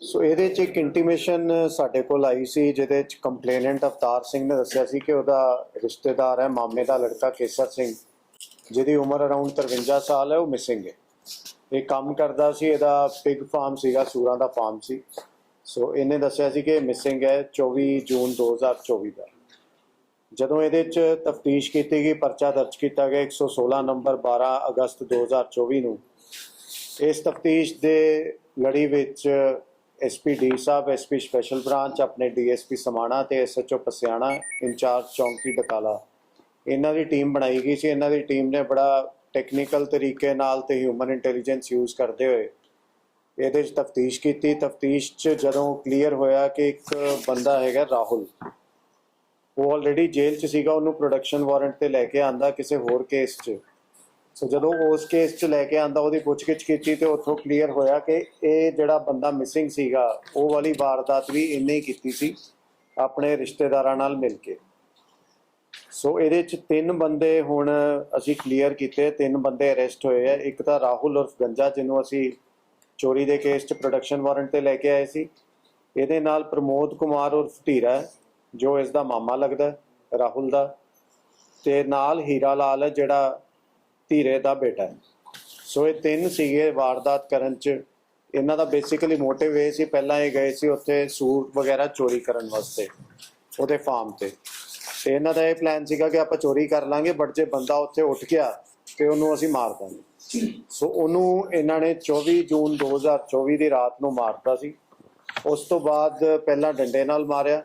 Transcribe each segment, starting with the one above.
ਸੋ ਇਹਦੇ ਚ ਇੱਕ ਇੰਟੀਮੇਸ਼ਨ ਸਾਡੇ ਕੋਲ ਆਈ ਸੀ, ਜਿਹਦੇ ਚ ਕੰਪਲੇਨੈਂਟ ਅਵਤਾਰ ਸਿੰਘ ਨੇ ਦੱਸਿਆ ਸੀ ਕਿ ਉਹਦਾ ਰਿਸ਼ਤੇਦਾਰ ਹੈ, ਮਾਮੇ ਦਾ ਲੜਕਾ ਕੇਸਰ ਸਿੰਘ, ਜਿਹਦੀ ਉਮਰ ਅਰਾਊਂਡ 53 ਸਾਲ ਹੈ, ਉਹ ਮਿਸਿੰਗ ਹੈ। ਇਹ ਕੰਮ ਕਰਦਾ ਸੀ, ਇਹਦਾ ਪਿਗ ਫਾਰਮ ਸੀਗਾ, ਸੂਰਾਂ ਦਾ ਫਾਰਮ ਸੀ। ਸੋ ਇਹਨੇ ਦੱਸਿਆ ਸੀ ਕਿ ਮਿਸਿੰਗ ਹੈ 24 ਜੂਨ 2024 ਦਾ। ਜਦੋਂ ਇਹਦੇ ਚ ਤਫਤੀਸ਼ ਕੀਤੀ ਗਈ, ਪਰਚਾ ਦਰਜ ਕੀਤਾ ਗਿਆ 116 ਨੰਬਰ 12 ਅਗਸਤ 2024 ਨੂੰ, ਇਸ ਤਫਤੀਸ਼ ਦੇ ਲੜੀ ਵਿੱਚ ਐਸਪੀ ਸਾਹਿਬ, ਐਸਪੀ ਸਪੈਸ਼ਲ ਬ੍ਰਾਂਚ, ਆਪਣੇ ਡੀਐਸਪੀ ਸਮਾਣਾ ਤੇ ਐਸਐਚਓ ਪਸਿਆਣਾ, ਇੰਚਾਰਜ ਚੌਂਕੀ ਡਕਾਲਾ ਇਹਨਾਂ ਦੀ ਟੀਮ ਬਣਾਈ ਗਈ ਸੀ। ਇਹਨਾਂ ਦੀ ਟੀਮ ਨੇ ਬੜਾ ਟੈਕਨੀਕਲ ਤਰੀਕੇ ਨਾਲ ਤੇ ਹਿਊਮਨ ਇੰਟੈਲੀਜੈਂਸ ਯੂਜ਼ ਕਰਦੇ ਹੋਏ ਇਹਦੇ 'ਚ ਤਫਤੀਸ਼ ਕੀਤੀ। ਤਫਤੀਸ਼ 'ਚ ਜਦੋਂ ਕਲੀਅਰ ਹੋਇਆ ਕਿ ਇੱਕ ਬੰਦਾ ਹੈਗਾ ਰਾਹੁਲ, ਉਹ ਆਲਰੇਡੀ ਜੇਲ੍ਹ 'ਚ ਸੀਗਾ। ਉਹਨੂੰ ਪ੍ਰੋਡਕਸ਼ਨ ਵਾਰੰਟ ਤੇ ਲੈ ਕੇ ਆਂਦਾ ਕਿਸੇ ਹੋਰ ਕੇਸ 'ਚ। ਸੋ ਜਦੋਂ ਉਸ ਕੇਸ 'ਚ ਲੈ ਕੇ ਆਂਦਾ, ਉਹਦੀ ਪੁੱਛਗਿੱਛ ਕੀਤੀ ਤੇ ਉੱਥੋਂ ਕਲੀਅਰ ਹੋਇਆ ਕਿ ਇਹ ਜਿਹੜਾ ਬੰਦਾ ਮਿਸਿੰਗ ਸੀਗਾ, ਉਹ ਵਾਲੀ ਵਾਰਦਾਤ ਵੀ ਇਹਨੇ ਹੀ ਕੀਤੀ ਸੀ, ਆਪਣੇ ਰਿਸ਼ਤੇਦਾਰਾਂ ਨਾਲ ਮਿਲ ਕੇ। ਸੋ ਇਹਦੇ 'ਚ ਤਿੰਨ ਬੰਦੇ ਹੁਣ ਅਸੀਂ ਕਲੀਅਰ ਕੀਤੇ, ਤਿੰਨ ਬੰਦੇ ਅਰੈਸਟ ਹੋਏ ਆ। ਇੱਕ ਤਾਂ ਰਾਹੁਲ ਉਰਫ ਗੰਜਾ, ਜਿਹਨੂੰ ਅਸੀਂ ਚੋਰੀ ਦੇ ਕੇਸ 'ਚ ਪ੍ਰੋਡਕਸ਼ਨ ਵਾਰੰਟ ਤੇ ਲੈ ਕੇ ਆਏ ਸੀ। ਇਹਦੇ ਨਾਲ ਪ੍ਰਮੋਦ ਕੁਮਾਰ ਉਰਫ ਧੀਰਾ, ਜੋ ਇਸ ਦਾ ਮਾਮਾ ਲੱਗਦਾ, ਰਾਹੁਲ ਦਾ। ਤੇ ਨਾਲ ਹੀਰਾ ਲਾਲ ਹੈ ਜਿਹੜਾ ਧੀਰੇ ਦਾ ਬੇਟਾ ਸੋ ਇਹ ਤਿੰਨ ਸੀਗੇ ਵਾਰਦਾਤ ਕਰਨ ਚ। ਇਹਨਾਂ ਦਾ ਬੇਸਿਕਲੀ ਮੋਟਿਵ ਇਹ ਸੀ, ਪਹਿਲਾਂ ਇਹ ਗਏ ਸੀ ਉੱਥੇ ਸੂਟ ਵਗੈਰਾ ਚੋਰੀ ਕਰਨ ਵਾਸਤੇ, ਉਹਦੇ ਫਾਰਮ ਤੇ। ਤੇ ਇਹਨਾਂ ਦਾ ਇਹ ਪਲਾਨ ਸੀਗਾ ਕਿ ਆਪਾਂ ਚੋਰੀ ਕਰ ਲਾਂਗੇ ਬਟ ਜੇ ਬੰਦਾ ਉੱਥੇ ਉੱਠ ਗਿਆ, ਤੇ ਉਹਨੂੰ ਅਸੀਂ ਮਾਰ ਦਾਂਗੇ। ਸੋ ਉਹਨੂੰ ਇਹਨਾਂ ਨੇ 24 ਜੂਨ 2024 ਦੀ ਰਾਤ ਨੂੰ ਮਾਰਤਾ ਸੀ। ਉਸ ਤੋਂ ਬਾਅਦ ਪਹਿਲਾਂ ਡੰਡੇ ਨਾਲ ਮਾਰਿਆ।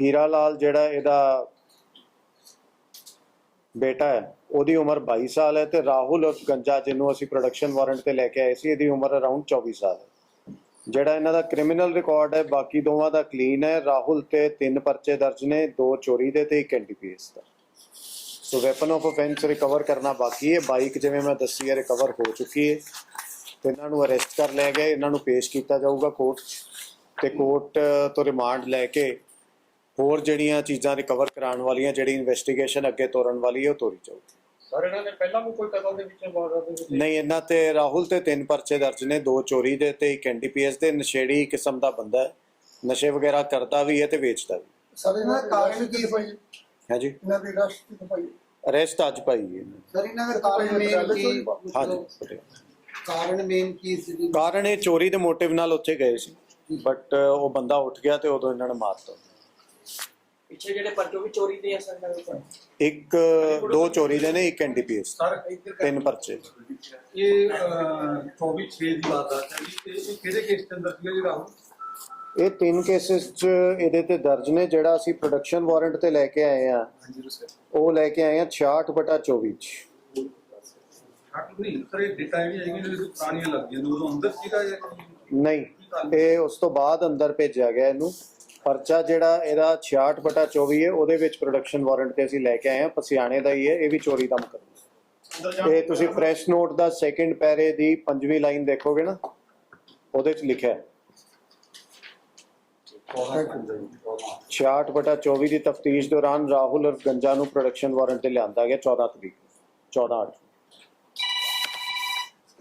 ਹੀਰਾ ਲਾਲ ਜਿਹੜਾ ਇਹਦਾ ਬੇਟਾ ਹੈ, ਉਹਦੀ ਉਮਰ 22 ਸਾਲ ਹੈ ਤੇ ਰਾਹੁਲ ਗੰਜਾ ਜਿਹਨੂੰ ਅਸੀਂ ਪ੍ਰੋਡਕਸ਼ਨ ਵਾਰੰਟ ਤੇ ਲੈ ਕੇ ਆਏ ਸੀ, ਇਹਦੀ ਉਮਰ ਅਰਾਊਂਡ 24 ਸਾਲ ਹੈ। ਜਿਹੜਾ ਇਹਨਾਂ ਦਾ ਕ੍ਰਿਮੀਨਲ ਰਿਕਾਰਡ ਹੈ, ਬਾਕੀ ਦੋਵਾਂ ਦਾ ਕਲੀਨ ਹੈ, ਰਾਹੁਲ ਤੇ ਤਿੰਨ ਪਰਚੇ ਦਰਜ ਨੇ, ਦੋ ਚੋਰੀ ਦੇ ਤੇ ਇੱਕ NDPS the. So weapon of offence recover ਕਰਨਾ ਬਾਕੀ ਹੈ ਬਾਈਕ ਜਿਵੇਂ ਮੈਂ ਦੱਸੀ ਹੈ ਰਿਕਵਰ ਹੋ ਚੁੱਕੀ ਹੈ। ਤੇ ਇਹਨਾਂ ਨੂੰ ਅਰੈਸਟ ਕਰ ਲਿਆ ਗਿਆ, ਇਹਨਾਂ ਨੂੰ ਪੇਸ਼ ਕੀਤਾ ਜਾਊਗਾ ਕੋਰਟ 'ਚ ਤੇ ਕੋਰਟ ਤੋਂ ਰਿਮਾਂਡ ਲੈ ਕੇ ਹੋਰ ਜਿਹੜੀਆਂ ਚੀਜ਼ਾਂ ਰਿਕਵਰ ਕਰਾਉਣ ਵਾਲੀਆਂ ਜਿਹੜੀ ਇਨਵੈਸਟੀਗੇਸ਼ਨ ਅੱਗੇ ਤੋਰਨ ਵਾਲੀ ਹੈ ਉਹ ਤੋਰੀ ਜਾਊਗੀ। ਸਰ ਇਹਨਾਂ ਨੇ ਪਹਿਲਾਂ ਵੀ ਕੋਈ ਕਤਲ ਦੇ ਵਿੱਚ ਵਾਰਦਾਤ ਦੇ ਵਿੱਚ ਨਹੀਂ ਇਹਨਾਂ ਤੇ ਰਾਹੁਲ ਤੇ ਤਿੰਨ ਪਰਚੇ ਦਰਜ ਨੇ ਦੋ ਚੋਰੀ ਦੇ ਤੇ ਇੱਕ ਐਨਡੀਪੀਐਸ ਦੇ ਨਸ਼ੇੜੀ ਕਿਸਮ ਦਾ ਬੰਦਾ ਹੈ। ਨਸ਼ੇ ਵਗੈਰਾ ਕਰਦਾ ਵੀ ਹੈ ਤੇ ਵੇਚਦਾ ਵੀ ਸਰ ਇਹਨਾਂ ਦਾ ਕਾਰਨ ਕੀ ਭਾਈ ਹੈ ਜੀ ਇਹਨਾਂ ਦੀ ਰਸ਼ਟ ਕੀ ਭਾਈ ਅਰੈਸਟ ਅੱਜ ਪਾਈ ਹੈ ਸਰ ਇਹਨਾਂ ਦਾ ਕਾਰਨ ਮੇਨ ਕੀ? ਹਾਂਜੀ ਕਾਰਨ ਮੇਨ ਕੀ ਸੀ ਕਾਰਨ ਇਹ ਚੋਰੀ ਦੇ ਮੋਟਿਵ ਨਾਲ ਉੱਥੇ ਗਏ ਸੀ ਬਟ ਉਹ ਬੰਦਾ ਉੱਠ ਗਿਆ ਤੇ ਉਦੋਂ ਇਹਨਾਂ ਨੇ ਮਾਰਤਾ ਪਿੱਛੇ ਜਿਹੜੇ ਪਰਚੋ ਵੀ ਚੋਰੀ ਦੇ ਆ ਸਰ। ਇੱਕ ਦੋ ਚੋਰੀ ਦੇ ਨੇ ਇੱਕ ਐਨਡੀਪੀਐਸ। ਸਰ ਤਿੰਨ ਪਰਚੇ। ਇਹ 24 6 ਦੀ ਵਾਰਦਾਤ ਹੈ ਜੀ ਤੇ ਇਹ ਕਿਹੜੇ ਕੇਸ ਦੇ ਅੰਦਰ ਸੀਗਾ ਜੀ ਰਾਹੁਲ? ਇਹ ਤਿੰਨ ਕੇਸਿਸ ਚ ਇਹਦੇ ਤੇ ਦਰਜ ਨੇ ਜਿਹੜਾ ਅਸੀਂ ਪ੍ਰੋਡਕਸ਼ਨ ਵਾਰੰਟ ਤੇ ਲੈ ਕੇ ਆਏ ਆ ਹਾਂਜੀ ਸਰ ਉਹ ਲੈ ਕੇ ਆਏ ਆ 66 ਬਟਾ 24 ਚ। ਹੱਟ ਨਹੀਂ ਸਰ ਇਹ ਡੇਟਾ ਇਹ ਵੀ ਹੈਗੀ ਜਿਹੜੇ ਕੋਈ ਪੁਰਾਣੀਆਂ ਲੱਗਦੀਆਂ ਨੇ। ਉਦੋਂ ਅੰਦਰ ਸੀਗਾ ਜਾਂ ਕੀ? ਨਹੀਂ ਇਹ ਉਸ ਤੋਂ ਬਾਅਦ ਅੰਦਰ ਭੇਜਿਆ ਗਿਆ ਇਹਨੂੰ। ਪਰਚਾ ਜਿਹੜਾ ਇਹਦਾ 66 ਬਟਾ 24 ਹੈ ਉਹਦੇ ਵਿੱਚ ਪ੍ਰੋਡਕਸ਼ਨ ਵਾਰੰਟ ਤੇ ਅਸੀਂ ਲੈ ਕੇ ਆਏ ਆ ਪਸਿਆਣੇ ਦਾ ਹੀ ਹੈ ਇਹ ਵੀ ਚੋਰੀ ਦਾ ਮੁਕੱਦਮਾ ਇਹ ਤੁਸੀਂ ਪ੍ਰੈਸ ਨੋਟ ਦਾ ਸੈਕਿੰਡ ਪੈਰੇ ਦੀ ਪੰਜਵੀਂ ਲਾਈਨ ਦੇਖੋਗੇ ਨਾ ਉਹਦੇ ਚ ਲਿਖਿਆ ਹੈ। 66 ਬਟਾ 24 ਦੀ ਤਫਤੀਸ਼ ਦੌਰਾਨ ਰਾਹੁਲ ਔਰ ਗੰਜਾ ਨੂੰ ਪ੍ਰੋਡਕਸ਼ਨ ਵਾਰੰਟ ਤੇ ਲਿਆਂਦਾ ਗਿਆ 14 ਤਰੀਕ 14 ਅੱਠ